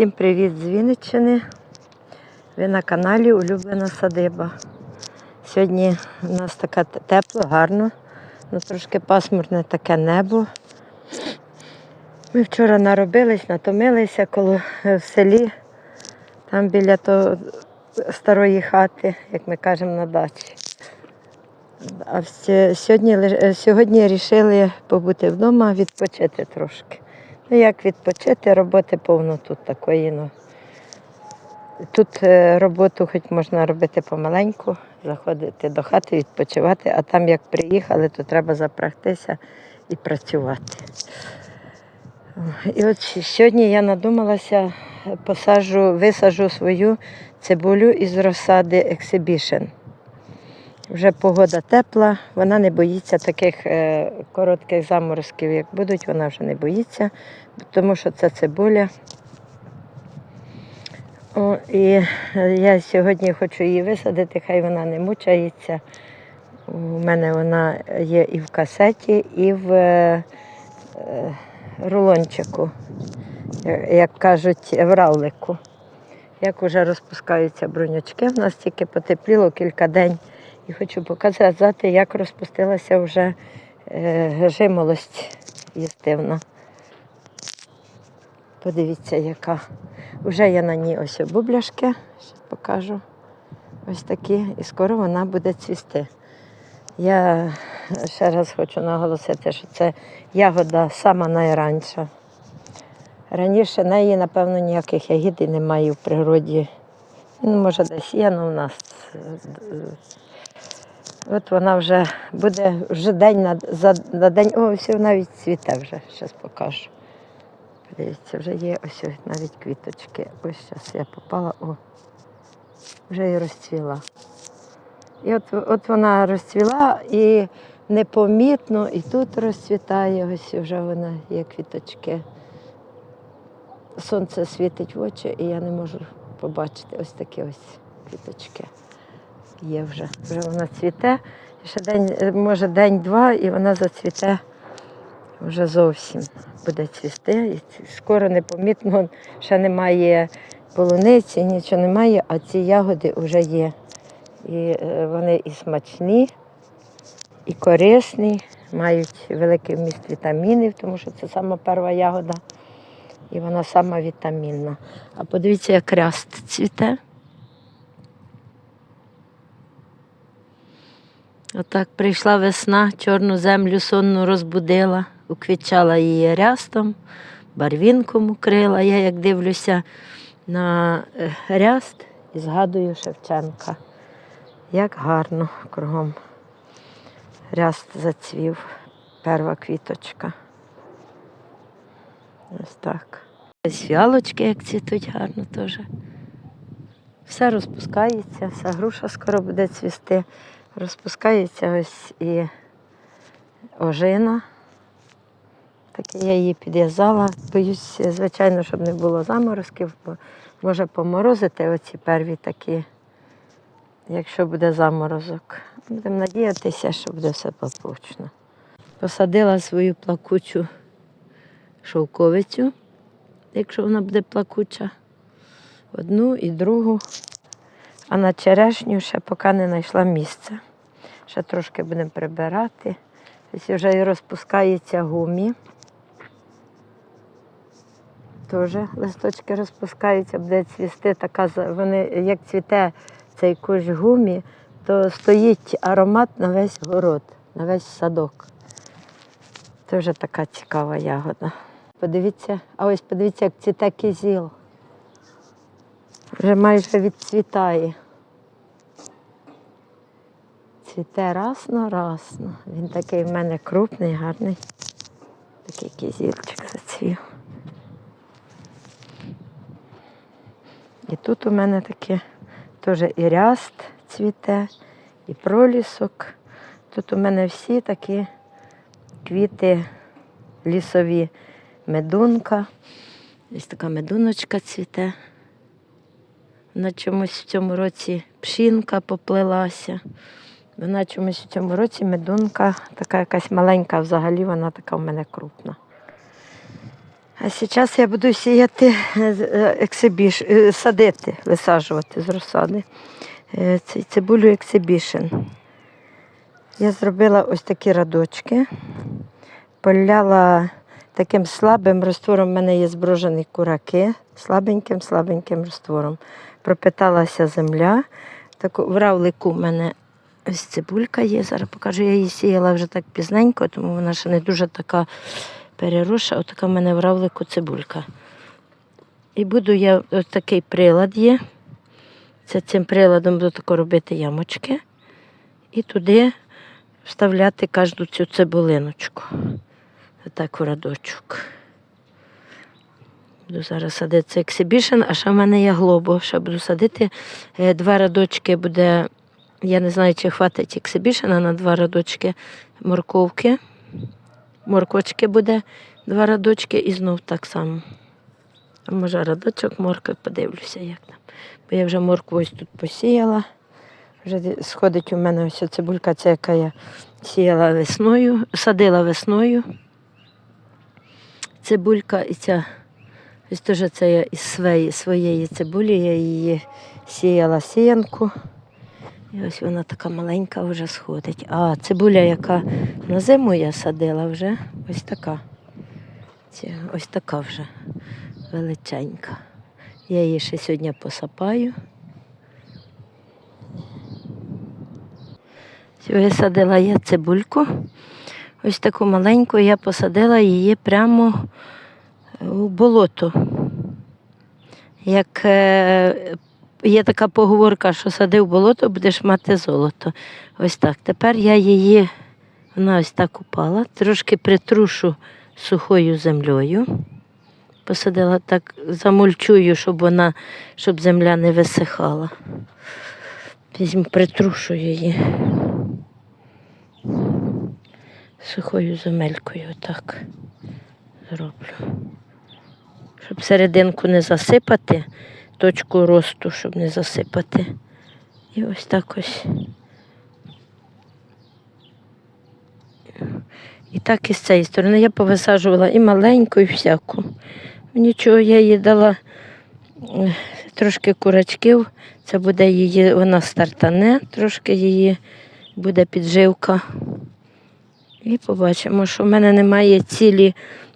Всім привіт з Вінниччини. Ви на каналі Улюблена садиба. Сьогодні у нас таке тепло, гарно, ну трошки пасмурне таке небо. Ми вчора наробились, натомилися коло е, в селі, там біля того старої хати, як ми кажемо, на дачі. А сьогодні, е, сьогодні вирішили побути вдома, відпочити трошки. Ну, як відпочити, роботи повно тут такої. Ну. Тут е, роботу хоч можна робити помаленьку, заходити до хати, відпочивати, а там як приїхали, то треба запрягтися і працювати. І от сьогодні я надумалася, посаджу, висаджу свою цибулю із розсади Exhibition. Вже погода тепла, вона не боїться таких е, коротких заморозків, як будуть, вона вже не боїться, тому що це цибуля. О, і е, я сьогодні хочу її висадити, хай вона не мучається. У мене вона є і в касеті, і в е, рулончику, як кажуть, в равлику. Як вже розпускаються брунячки, в нас тільки потепліло кілька день. І хочу показати, як розпустилася вже е, жимолость їстивна. Подивіться, яка. Вже є на ній ось бубляшки, Щас покажу. Ось такі, і скоро вона буде цвісти. Я ще раз хочу наголосити, що це ягода сама найранша. Раніше неї, напевно, ніяких ягід і немає в природі. Ну, може, десь є, але у нас. е, От вона вже буде вже день на, за, на день. О, все навіть цвіте вже, зараз покажу. Подивіться, вже є ось ось навіть квіточки. Ось зараз я попала, о, вже і розцвіла. І от, от вона розцвіла і непомітно, і тут розцвітає, ось вже вона є квіточки. Сонце світить в очі, і я не можу побачити ось такі ось квіточки. Є вже. Вже вона цвіте. Ще день, е, може день-два, і вона зацвіте вже зовсім буде цвісти. І скоро непомітно, ще немає полуниці, нічого немає, а ці ягоди вже є. І е, вони і смачні, і корисні, мають великий вміст вітамінів, тому що це сама перша ягода. І вона сама вітамінна. А подивіться, як ряст цвіте. Отак прийшла весна, чорну землю сонну розбудила, уквічала її рястом, барвінком укрила. Я як дивлюся на е, ряст і згадую Шевченка. Як гарно кругом ряст зацвів, перша квіточка. Ось так. Ось фіалочки, як цвітуть гарно теж. Все розпускається, вся груша скоро буде цвісти. Розпускається ось і ожина. Так я її підв'язала. Боюсь, звичайно, щоб не було заморозків, бо може поморозити оці перві такі, якщо буде заморозок. Будемо надіятися, що буде все благополучно. Посадила свою плакучу шовковицю, якщо вона буде плакуча. Одну і другу. А на черешню ще поки не знайшла місця. Ще трошки будемо прибирати. Ось вже і розпускається гумі. Теж листочки розпускаються, буде цвісти така, вони, як цвіте цей кущ гумі, то стоїть аромат на весь город, на весь садок. Це вже така цікава ягода. Подивіться, а ось подивіться, як цвіте кизіл. Вже майже відцвітає. Цвіте расно, расно. Він такий в мене крупний, гарний. Такий кізільчик зацвів. І тут у мене таке теж і ряст цвіте, і пролісок. Тут у мене всі такі квіти лісові, медунка. Ось така медуночка цвіте. Вона чомусь в цьому році пшінка поплелася. Вона чомусь в цьому році медунка, така якась маленька, взагалі вона така в мене крупна. А зараз я буду сіяти е, ексибіш, е, садити, висаджувати з розсади. Е, Цибулю ексибішн. Я зробила ось такі радочки, поляла таким слабим роствором. У мене є зброжені кураки, слабеньким, слабеньким роствором. Пропиталася земля. Таку, в равлику в мене ось цибулька є. Зараз покажу, я її сіяла вже так пізненько, тому вона ще не дуже така переросша. Отака в мене в равлику цибулька. І буду я, ось такий прилад є. Це цим приладом буду тако робити ямочки. І туди вставляти кожну цю цибулиночку. Отак у радочок. Буду зараз садити ексибішн, а ще в мене є глобо. Ще буду садити. Е, Два радочки буде, я не знаю, чи хватить ексибішена на два радочки морковки. Моркочки буде два радочки і знов так само. А може радочок моркви, подивлюся, як там. Бо я вже моркву ось тут посіяла. Вже сходить у мене ось цибулька, це яка я сіяла весною, садила весною. Цибулька і ця, ось теж це я із своєї, своєї цибулі, я її сіяла сіянку. І ось вона така маленька вже сходить. А цибуля, яка на зиму я садила вже, ось така. Ось така вже величенька. Я її ще сьогодні посапаю. Висадила я цибульку. Ось таку маленьку я посадила її прямо у болото. Як е, є така поговорка, що садив болото, будеш мати золото. Ось так. Тепер я її, вона ось так упала, трошки притрушу сухою землею. Посадила так, замульчую, щоб вона, щоб земля не висихала. Візьму, притрушу її сухою земелькою так зроблю. Щоб серединку не засипати, точку росту, щоб не засипати. І ось так ось. І так і з цієї сторони я повисаджувала і маленьку, і всяку. Нічого, я їй дала е, трошки курачків. Це буде її, вона стартане, трошки її буде підживка. І побачимо, що в мене немає цілі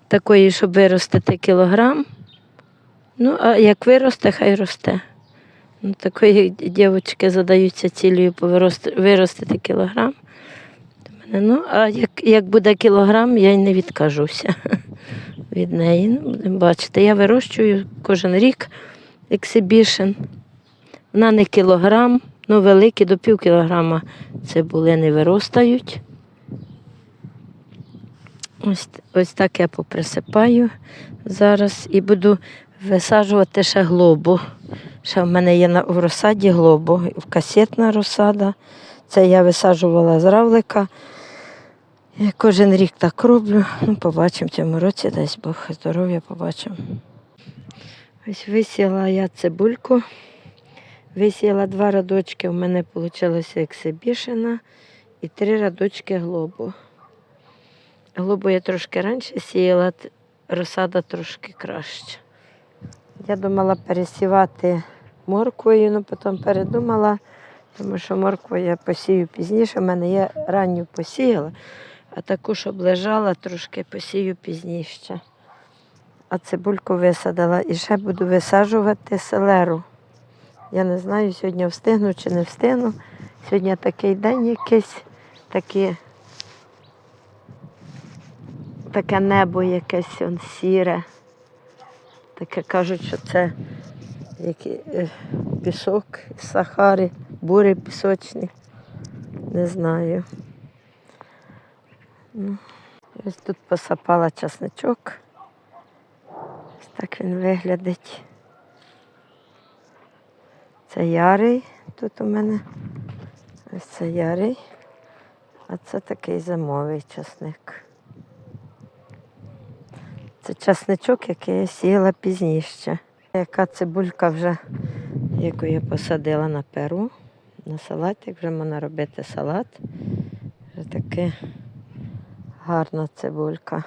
такої, щоб виростити кілограм. Ну, а як виросте, хай росте. Ну, такої дівчатки задаються цілею виростити кілограм. Ну, а як, як буде кілограм, я й не відкажуся від неї. Ну, будемо. Я вирощую кожен рік ексибішн. Вона не кілограм, ну великі до пів кілограма цибулини виростають. Ось, ось так я поприсипаю зараз і буду висаджувати ще глобу. Ще в мене є на, в розсаді глобу, касетна розсада. Це я висаджувала з равлика. Я кожен рік так роблю. Ну, побачимо в цьому році, дасть Бог здоров'я, побачимо. Ось висіяла я цибульку. Висіяла два радочки, у мене вийшло ексибішена і три радочки глобу. Глобу я трошки раніше сіяла, розсада трошки краще. Я думала пересівати морквою, але потім передумала, тому що моркву я посію пізніше. У мене я ранню посіяла, а таку, щоб лежала, трошки посію пізніше. А цибульку висадила і ще буду висаджувати селеру. Я не знаю, сьогодні встигну чи не встигну. Сьогодні такий день якийсь, такі таке небо якесь он сіре. Таке кажуть, що це які, е, пісок з Сахари, бури пісочні. Не знаю. Ну, ось тут посапала часничок. Ось так він виглядить. Це ярий тут у мене. Ось це ярий. А це такий зимовий часник. Часничок, який я сіяла пізніше. Яка цибулька вже, яку я посадила на перу, на салатик, вже можна робити салат. Вже таке гарна цибулька.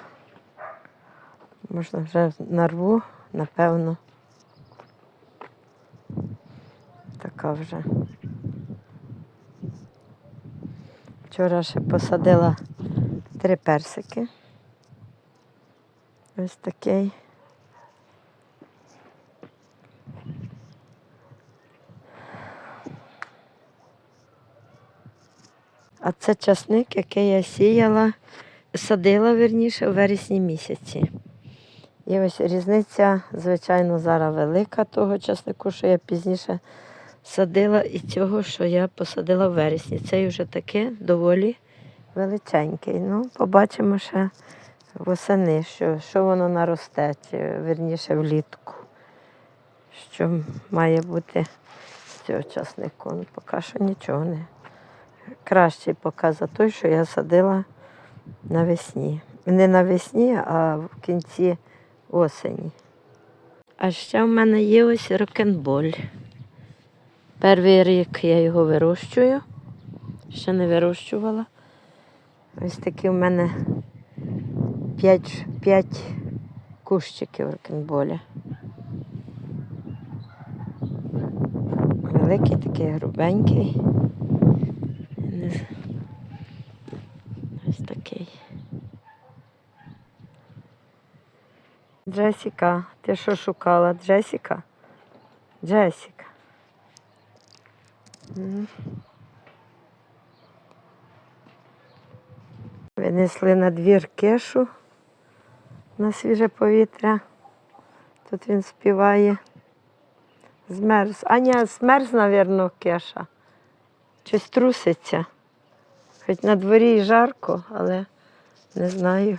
Можна вже нарву, напевно. Така вже. Вчора ще посадила три персики. Ось такий. А це часник, який я сіяла, садила верніше у вересні місяці. І ось різниця, звичайно, зараз велика того часнику, що я пізніше садила, і цього, що я посадила в вересні. Цей вже таки доволі величенький. Ну, побачимо ще восени, що, що воно наросте, чи, верніше влітку. Що має бути з цього часнику. Ну, поки що нічого не кращий поки за той, що я садила навесні. Не навесні, а в кінці осені. А ще в мене є ось рокенболь. Перший рік я його вирощую, ще не вирощувала. Ось такі в мене 5, 5 кущиків рокенболя. Великий такий грубенький. Ось такий. Джесіка, ти що шукала? Джесіка? Джесіка. Винесли на двір кешу на свіже повітря. Тут він співає. Змерз. А ні, змерз, мабуть, кеша. Щось труситься. Хоч на дворі і жарко, але не знаю.